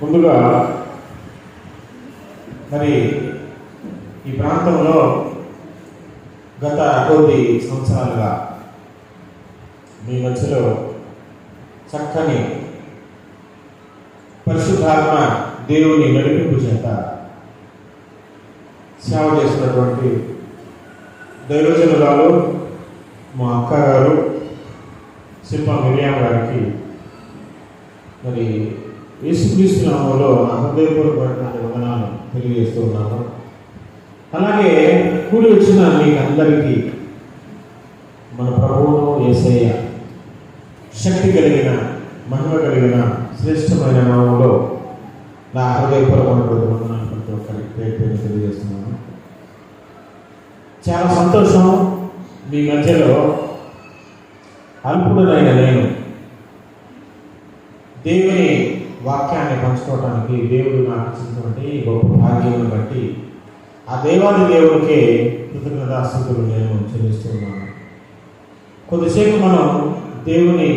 ముందుగా మరి ఈ ప్రాంతంలో గత కొద్ది సంవత్సరాలుగా మీ మధ్యలో చక్కని పరిశుద్ధాత్మ దేవుని నడిపింపు చేత సేవ చేసినటువంటి దైవజనురాలు మా అక్క గారు శిల్ప మిరియాం గారికి మరి యేసుక్రీస్తు నామంలో హృదయపూర్వకమైనటువంటి వందనాలు తెలియజేస్తూ ఉన్నాను అలాగే కూడి వచ్చిన మీకు అందరికీ మన ప్రభువును యేసయ్య శక్తి కలిగిన మహిమ కలిగిన శ్రేష్టమైన నామంలో నా హృదయపూర్వకమైనటువంటి వందనాలు ప్రతి ఒక్కరికి పేరు పేరు తెలియజేస్తున్నాను. చాలా సంతోషం మీ మధ్యలో అల్పుడనైన నేను. దేవుని వాక్యాన్ని పంచుకోవటానికి దేవుడు నాకు ఇచ్చినటువంటి గొప్ప భాగ్యం బట్టి ఆ దేవాది దేవుడికే కృతజ్ఞతాస్థుతులు నేను చెల్లిస్తున్నాను కొద్దిసేపు మనం దేవుని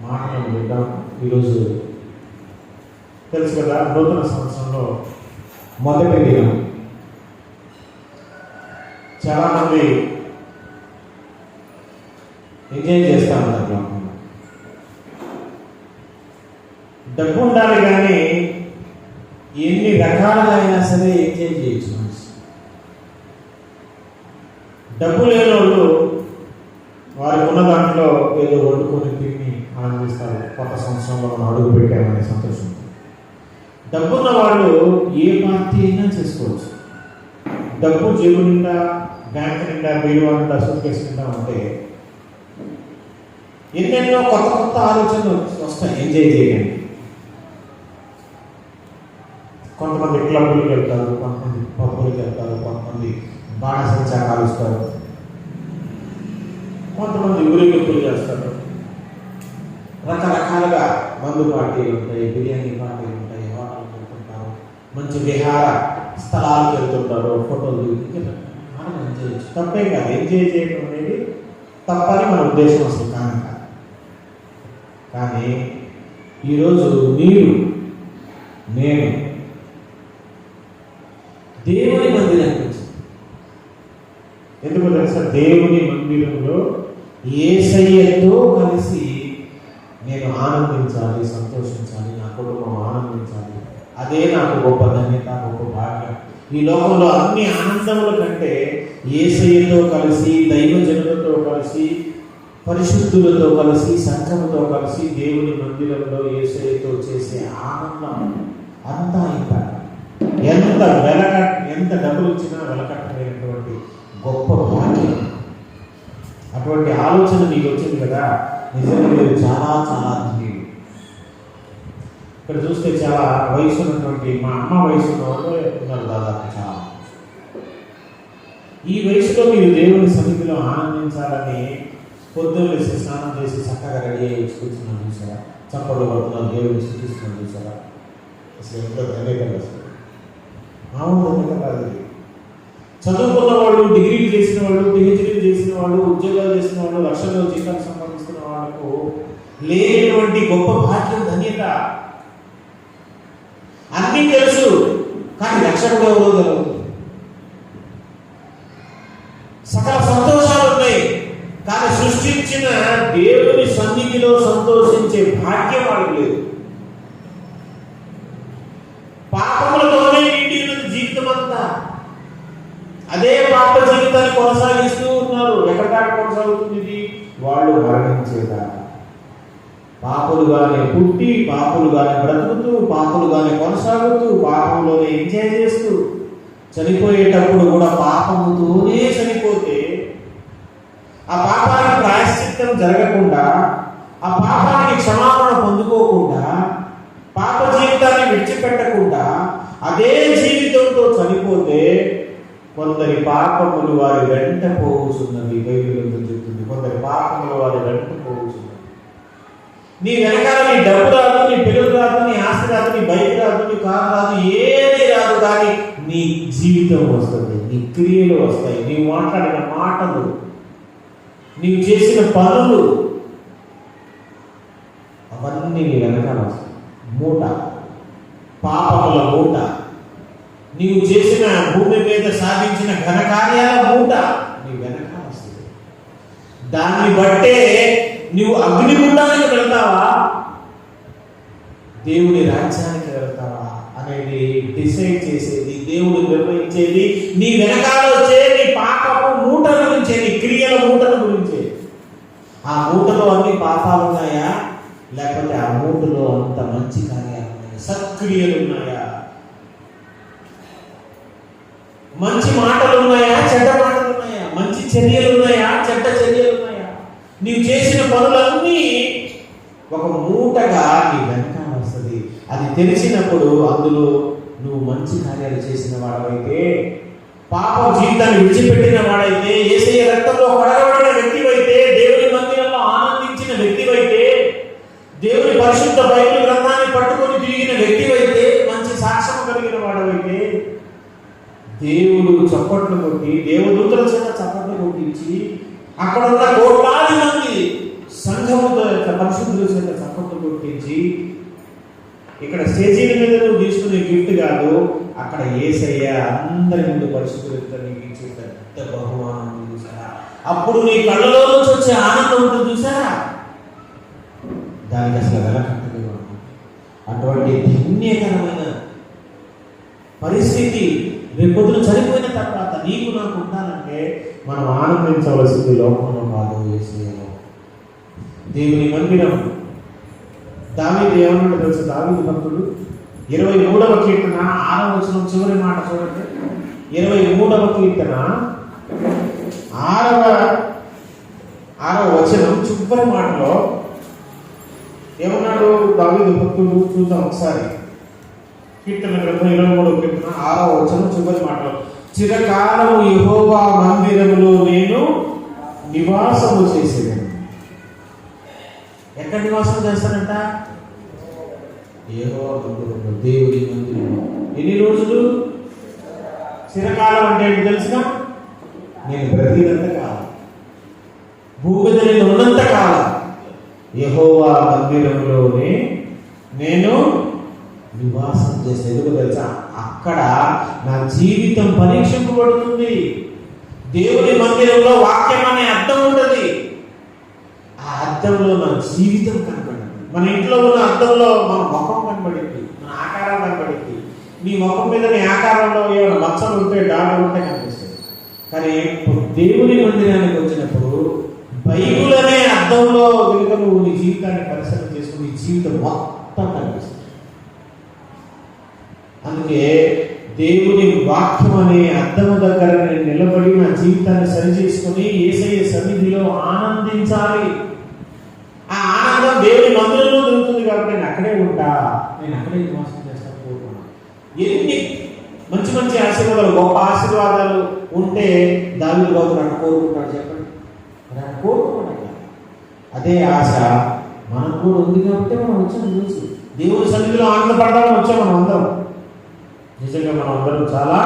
మాటలను వింటాం ఈరోజు తెలుసు కదా నూతన సంవత్సరంలో మొదటి దినం. చాలామంది ఎంజాయ్ చేస్తూ ఉంటారు లోకంలో. డబ్బు ఉండాలి కానీ ఎన్ని రకాలుగా అయినా సరే ఎంజాయ్ చేయొచ్చు మనిషి. డబ్బు లేని వాళ్ళు వారు ఉన్న దాంట్లో ఏదో వండుకొని తిని ఆనందిస్తారు. కొత్త సంవత్సరంలో మనం అడుగు పెట్టామనే సంతోషం. డబ్బున్న వాళ్ళు ఏ పార్టీ అయినా చేసుకోవచ్చు. డబ్బు జేబు నిండా బ్యాంక్ నిండా బీరువా నిండా సూట్కేస్ నిండా ఉంటే ఎన్నెన్నో కొత్త కొత్త ఆలోచనలు వస్తాయి. ఎంజాయ్ చేయడానికి. కొంతమంది క్లబ్లకు వెళ్తారు కొంతమంది పబ్బులకు వెళ్తారు కొంతమంది బాణసంచా కాలుస్తారు కొంతమంది ఊరేగింపులు చేస్తారు. రకరకాలుగా మందు పార్టీలు ఉంటాయి బిర్యానీ పార్టీలు ఉంటాయి హోటల్కి వెళ్తుంటారు మంచి విహార స్థలాలకు వెళ్తుంటారు ఫోటోలు మనం ఎంజాయ్ చేయొచ్చు. తప్పే కాదు ఎంజాయ్ చేయడం అనేది తప్పని మన ఉద్దేశం అసలు కానీ కానీ ఈరోజు మీరు నేను దేవుని మందిరానికి వచ్చాను ఎందుకు తెలుసా దేవుని మందిరంలో ఏసయ్యతో కలిసి నేను ఆనందించాలి సంతోషించాలి నా కుటుంబం ఆనందించాలి. అదే నాకు గొప్ప ధన్యత గొప్ప భాగ్యం. ఈ లోకంలో అన్ని ఆనందముల కంటే ఏసయ్యతో కలిసి దైవజనులతో కలిసి పరిశుద్ధులతో కలిసి సంఘముతో కలిసి దేవుని మందిరంలో ఏసయ్యతో చేసే ఆనందం అంతా ఇంకా ఎంత వెలక ఎంత డబ్బులు ఇచ్చినా వెలకట్ట గొప్ప భాగ్యం అటువంటి ఆలోచన నీకు వచ్చింది కదా? నిజంగా మీరు చాలా చాలా ధన్యులు. ఇక్కడ చూస్తే చాలా వయసు ఉన్నటువంటి మా అమ్మ వయసు వాళ్ళు ఉన్నారు దాదాపు చాలా. ఈ వయసులో మీరు దేవుని సన్నిధిలో ఆనందించాలని పొద్దున్న లేచి స్నానం చేసి చక్కగా రెడీ అయ్యి కూర్చున్నాను చూసారా? చప్పట్లు పడుతున్నారు దేవుని స్థుతిస్తున్నాను చూసారా? అసలు ఎంతో ధన్యత అసలు. మామూలు ధన్యత కాదు చదువుకున్న వాళ్ళు డిగ్రీలు చేసిన వాళ్ళు పిహెచ్డీలు చేసిన వాళ్ళు ఉద్యోగాలు చేసిన వాళ్ళు లక్షల్లో జీతాలు సంపాదిస్తున్న వాళ్ళకు లేనటువంటి గొప్ప భాగ్యం ధన్యత. అన్నీ తెలుసు కానీ లక్ష కూడా ఎవరో తెలియదు సకల సంతోషాలు ఉన్నాయి కానీ సృష్టించిన దేవుని సన్నిధిలో సంతోషించే భాగ్యం వాళ్ళకి లేదు. పాపం నిండి ఉన్నది జీవితం అంతా అదే పాప జీవితాన్ని కొనసాగిస్తూ ఉన్నారు. ఎక్కడ కొనసాగుతుంది ఇది? వాళ్ళు మరణించేదాకా. పాపలుగానే పుట్టి పాపలుగానే బ్రతుకుతూ పాపలుగానే కొనసాగుతూ పాపంలోనే ఎంజాయ్ చేస్తూ చనిపోయేటప్పుడు కూడా పాపముతోనే చనిపోతే ఆ పాపానికి ప్రాయశ్చిత్తం జరగకుండా ఆ పాపానికి క్షమాపణ పొందుకోకుండా పాప జీవితాన్ని విడిచిపెట్టకుండా అదే జీవితంతో చనిపోతే కొందరి పాపములు వారి వెంట పోవుచున్నది బైబిల్ చెప్తుంది. కొందరి పాపములు వారి వెంట పోవుచున్నది నీ వెనకాల నీ డబ్బు రాదు నీ పిల్లలు రాదు నీ ఆస్తి రాదు నీ బైక్ రాదు నీ కారు రాదు ఏది రాదు కానీ నీ జీవితం వస్తుంది నీ క్రియలు వస్తాయి. నీవు మాట్లాడిన మాటలు నీవు చేసిన పనులు అవన్నీ నీ వెనకాల వస్తాయి. మూట పాపముల మూట. నీవు చేసిన భూమి మీద సాధించిన ఘనకార్యాల మూట నీ వెనక వస్తుంది. దాన్ని బట్టే నువ్వు అగ్నిగుండానికి వెళ్తావా? దేవుని రాజ్యానికి వెళ్తావా? అనేది డిసైడ్ చేసేది దేవుడు నిర్ణయించేది నీ వెనకాల వచ్చే నీ పాపము మూటల గురించే నీ క్రియల మూటల గురించే. ఆ మూటలో అన్ని పాపాలు ఉన్నాయా లేకపోతే ఆ మూటలో అంత మంచి కార్యాలు ఉన్నాయా? సత్క్రియలు ఉన్నాయా? మంచి మాటలు ఉన్నాయా చెడ్డ మాటలు ఉన్నాయా మంచి చర్యలు ఉన్నాయా చెడ్డ చర్యలు ఉన్నాయా నీవు చేసిన పనులన్నీ ఒక మూటగా నీ వెనకాల వస్తుంది. అది తెలిసినప్పుడు అందులో నువ్వు మంచి కార్యాలు చేసిన వాడవైతే పాప జీవితాన్ని విడిచిపెట్టిన వాడైతే ఏసయ్య రక్తంలో కడగబడిన వ్యక్తి దేవుని మందిరంలో ఆనందించిన వ్యక్తివైతే దేవుని పరిశుద్ధ బైబిల్ గ్రంథాన్ని పట్టుకొని తిరిగిన వ్యక్తివైతే మంచి సాక్ష్యం కలిగిన వాడవైతే దేవుడు చప్పట్లు కొట్టి దేవదూతల చేత చప్పట్లు కొట్టించి అక్కడ ఉన్న కోట్లాది మంది సంఘము పరిశుద్ధుల చేత చప్పట్లు కొట్టించి ఇక్కడ స్టేజీల మీద నువ్వు తీసుకునే గిఫ్ట్ కాదు అక్కడ ఏసయ్య అందరి ముందు పరిశుద్ధులతో నీకు ఇచ్చే పెద్ద బహుమానం చూసారా? అప్పుడు నీ కళ్ళలో నుంచి వచ్చే ఆనందం ఉంటుంది చూసారా? దానికి అసలు వెలకట్టలేదు అటువంటి ధన్యకరమైన పరిస్థితి రేపొద్దున చనిపోయిన తర్వాత నీకు నాకు ఉండాలంటే మనం ఆనందించవలసింది లోకంలో కాదు ఏసయ్యలో దేవుని మందిరం. దావీదు ఏమన్నాడు తెలుసు? దావీదు భక్తుడు ఇరవై మూడవ కీర్తన ఆరవ వచనం చివరి మాట చూడండి. ఇరవై మూడవ కీర్తన ఆరవ ఆరవ వచనం చివరి మాటలో ఏమన్నాడు దావీదు భక్తుడు? చూద్దాం ఒకసారి. కీర్తన గ్రంథం ఇరవై మూడవ కీర్తన ఆరవ వచనం చివరి మాటలో. చిరకాలము యెహోవా మందిరములో నేను నివాసము చేసేదాను. ఎక్కడ నివాసం చేస్తానంట ఏదో మందిరంలో దేవుడి మందిరంలో ఎన్ని రోజులు? చిరకాలం అంటే ఏంటి తెలుసుగా నేను బ్రతికినంత కాలం. భూమి మీద నేను ఉన్నంత కాలం. యెహోవా మందిరంలోనే నేను నివాసం చేస్తే ఎందుకు తెలుసా? అక్కడ నా జీవితం పరీక్షింపబడుతుంది. దేవుని మందిరంలో వాక్యం అనే అర్థం ఉంటుంది. ఆ అర్థంలో మన జీవితం కనబడింది మన ఇంట్లో ఉన్న అద్దంలో మన ముఖం కనబడింది మన ఆకారం కనబడింది నీ ముఖం మీద నీ ఆకారంలో ఏమైనా మచ్చలు ఉంటే డాక్టర్ ఉంటే కనిపిస్తుంది. కానీ ఇప్పుడు దేవుని మందిరానికి వచ్చినప్పుడు బైబుల్ అనే అర్థంలో కనుక నువ్వు నీ జీవితాన్ని పరిశీలన చేసుకుని నీ జీవితం మొత్తం కనిపిస్తుంది. అందుకే దేవుని వాక్యం అనే అద్దము దగ్గర నేను నిలబడి నా జీవితాన్ని సరి చేసుకుని ఏసయ్య సన్నిధిలో ఆనందించాలి. ఆ ఆనందం దేవుని మందిరంలో దొరుకుతుంది కాబట్టి నేను అక్కడే ఉంటా. నేను అక్కడే నివాసం చేస్తాను కోరుకున్నాను ఎన్ని మంచి మంచి ఆశీర్వాదాలు గొప్ప ఆశీర్వాదాలు ఉంటే దాని బాబు నన్ను కోరుకుంటాడు చెప్పండి. నన్ను కోరుకున్నాడు అదే ఆశ మనకు కూడా ఉంది కాబట్టి మనం వచ్చాం తెలుసు. దేవుని సన్నిధిలో ఆనందపడడానికి వచ్చాం మనం అందరం. నిజంగా మనం అందరం చాలా